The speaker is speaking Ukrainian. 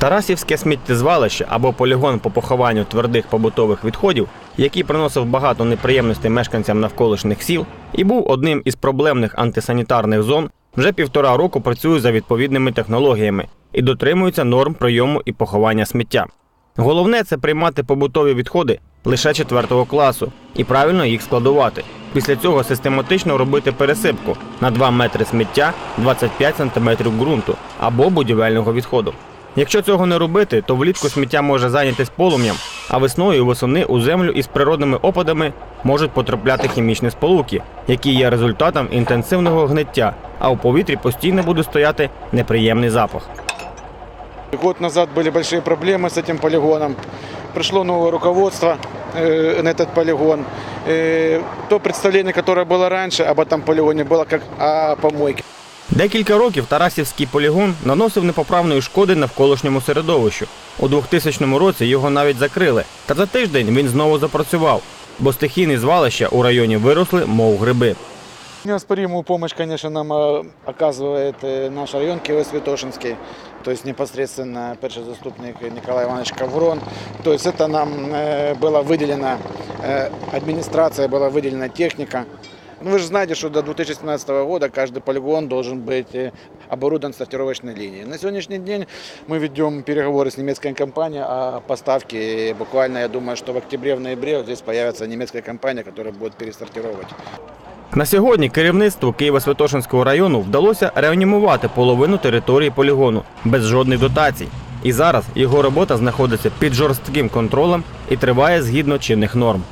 Тарасівське сміттєзвалище або полігон по похованню твердих побутових відходів, який приносив багато неприємностей мешканцям навколишніх сіл, і був одним із проблемних антисанітарних зон, вже півтора року працює за відповідними технологіями і дотримується норм прийому і поховання сміття. Головне це приймати побутові відходи лише четвертого класу і правильно їх складувати. Після цього систематично робити пересипку на 2 метри сміття, 25 см ґрунту або будівельного відходу. Якщо цього не робити, то влітку сміття може зайнятись полум'ям, а весною і восени у землю із природними опадами можуть потрапляти хімічні сполуки, які є результатом інтенсивного гниття, а у повітрі постійно буде стояти неприємний запах. Год назад были большие проблемы с этим полигоном. Пришло новое руководство э, на этот полигон. Э, то представление, которое было раньше об этом полигоне, было как о помойке. Декілька років Тарасівський полігон наносив непоправної шкоди навколишньому середовищу. У 2000 році його навіть закрили, та за тиждень він знову запрацював, бо стихійні звалища у районі виросли, мов гриби. Неоспоримую помощь, конечно, нам э, оказывает э, наш район Киево-Святошинский, то есть непосредственно перший заступник Николай Иванович Коврон. То есть это нам э, было выделено, э, администрация была выделена техника. Ну, вы же знаете, что до 2017 года каждый полигон должен быть э, оборудован сортировочной линией. На сегодняшний день мы ведем переговоры с немецкой компанией о поставке. И буквально, я думаю, что в октябре, в ноябре вот здесь появится немецкая компания, которая будет пересортировать. На сьогодні керівництву Києво-Святошинського району вдалося реанімувати половину території полігону без жодних дотацій. І зараз його робота знаходиться під жорстким контролем і триває згідно чинних норм.